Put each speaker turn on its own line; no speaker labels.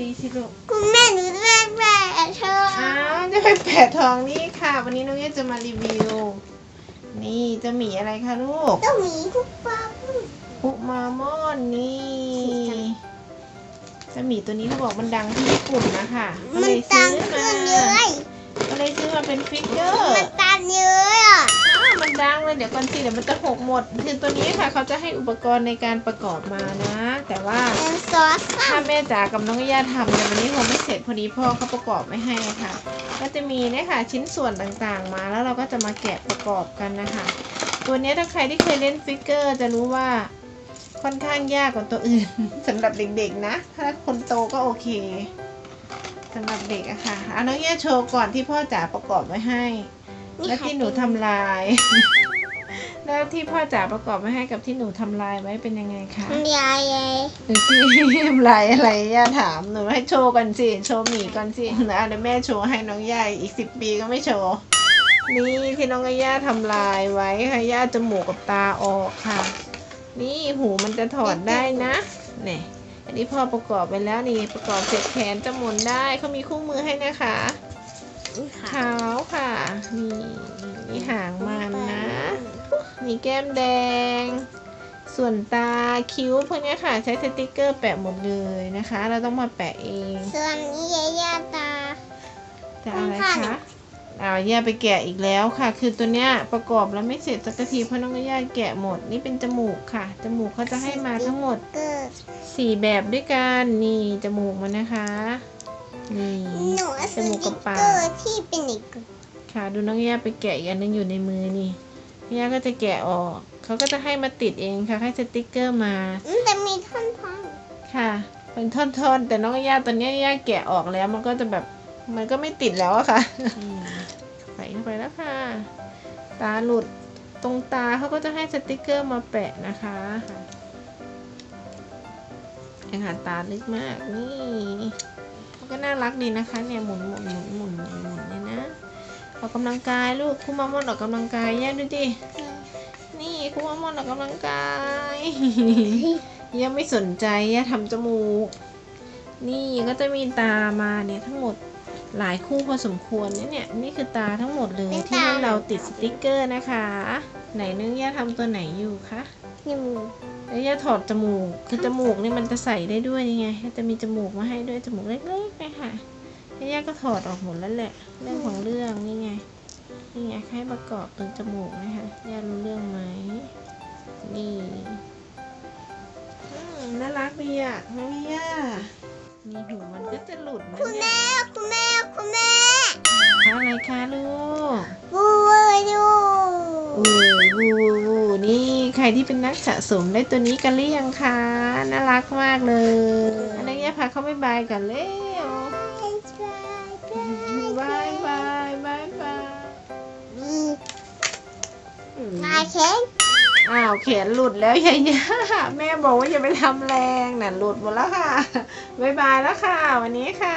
ตีสิลูก
คุณแม่หนูจะแม่แม่เธอ
อ้าวจะไปแปะทองนี่ค่ะ วันนี้น้องเอจะมารีวิว นี่เจะหมีอะไรคะลูก
ต้องมีทุกปั๊บ
ปุมามอนนี่
สีจัง
เจะหมีตัวนี้เขาบอกมันดังที่ญี่ปุ่นนะคะก็
มั
เล
น
ย
ตั
ซื้
ง
อ
ขึ้
มาน
เยอะ
ก็เลยซื้อมาเป็นฟิกเกอร์
มันตันเยอะอะ
อ้าวมันดังเลยเดี๋ยวก่อนสิเดี๋ยวมันจะหกหมดคือตัวนี้ค่ะเขาจะให้อุปกรณ์ในการประกอบมานะ แต่ว่า
เป็นซอสค่ะ
ถ้าแม่จ๋ากับน้องย่าทำเนี่ยวันนี้คงไม่เสร็จพอดีพ่อเขาประกอบไม่ให้ค่ะ ก็จะมีเนี่ยค่ะชิ้นส่วนต่างๆมา แล้วเราก็จะมาแกะประกอบกันนะคะ ตัวเนี้ยถ้าใครที่เคยเล่นฟิกเกอร์จะรู้ว่าค่อนข้างยากกว่าตัวอื่นสำหรับเด็กๆนะ ถ้าคนโตก็โอเคสำหรับเด็กอะค่ะเอาน้องย่าโชว์ก่อนที่พ่อจ๋าประกอบไว้ให้ แล้วที่หนูทำลาย แล้วที่พ่อจ๋าประกอบไว้ให้กับที่หนูทำลายไว้เป็นยังไงคะ
มันยายยาย
หนูที่ทำลายอะไรย่าถามหนูให้โชว์ก่อนสิโชว์หมีก่อนสินะเดี๋ยวแม่โชว์ให้น้องย่าอีกสิบปีก็ไม่โชว์นี่ที่น้องย่าทำลายไว้ค่ะย่าจมูกกับตาออกค่ะ นี่หูมันจะถอดได้นะเนี่ยอันนี้พ่อประกอบไปแล้วนี่ประกอบเสร็จแขนจะหมุนได้เขามีคู่มือให้นะคะ
นี่ค่ะ
เท้าค่ะ นี่นี่หางมันนะ มีแก้มแดง ส่วนตาคิ้วพวกเนี้ยค่ะ ใช้สติกเกอร์แปะหมดเลยนะคะ เราต้องมาแปะเอง
ส่วนนี้ยายาตา
จะอะไร
ข้างๆ
คะอ้าวย่าไปแกะอีกแล้วค่ะ คือตัวเนี้ยประกอบแล้วไม่เสร็จสักทีเพราะน้องย่าแกะหมด นี่เป็นจมูกค่ะ จมูกเขาจะให้มาทั้งหมด
เกิด
สี่แบบด้วยกัน นี่จมูกมันนะคะ นี่
หนู
จมูกกับปาก
เกิดที่เป็นอีก
ค่ะดูน้องย่าไปแกะอีกอันนึงอยู่ในมือนี่ย่าก็จะแกะออก เขาก็จะให้มาติดเองค่ะ ให้สติกเกอร์มา
มันจะมีท่อนพัง
ค่ะ เป็นท่อนๆ แต่น้องย่าตอนนี้ย่าแกะออกแล้ว มันก็จะแบบ มันก็ไม่ติดแล้วอะค่ะ ใส่เข้าไปแล้วค่ะ ตาหลุด ตรงตาเขาก็จะให้สติกเกอร์มาแปะนะคะยังหาตาลึกมาก นี่เขาก็ น่ารักดีนะคะเนี่ยหมุนหมุนหมุนหมุนหมุนหมุนเนี่ยนะออกกำลังกายลูกคุณมามอนออกกำลังกายย่าดูดินี่คุณมามอนออกกำลังกายย่าไม่สนใจย่าทำจมูก นี่ก็จะมีตามาเนี่ยทั้งหมดหลายคู่พอสมควรเนี่ยเนี่ยนี่คือตาทั้งหมดเลยที่ให้เราติดสติกเกอร์นะคะ ไหนนึงย่าทำตัวไหนอยู่คะ
นี่มือ
แล้วย่าถอดจมูก คือจมูกนี่มันจะใส่ได้ด้วยไง จะมีจมูกมาให้ด้วยจมูกเล็กๆนะคะแล้วย่าก็ถอดออกหมดแล้วแหละ เรื่องของเรื่องนี่ไง นี่ไงให้ประกอบตรงจมูกนะคะย่ารู้เรื่องไหม นี่น่ารักดีอะน้องย่ามีหูมันก็จะหลุดนะ
คุณ
เนี่ย
แม่ คุณแม่
ใครที่เป็นนักสะสมได้ตัวนี้กันหรือยังคะ น่ารักมากเลยอันนี้ย่าพาเขาไปบายกันเร็วบายบายบายบายอื
มาเค้ก
อ้าวแขนหลุดแล้วยายาแม่บอกว่าอย่าไปทำแรงน่ะหลุดหมดแล้วค่ะบายบายแล้วค่ะ วันนี้ค่ะ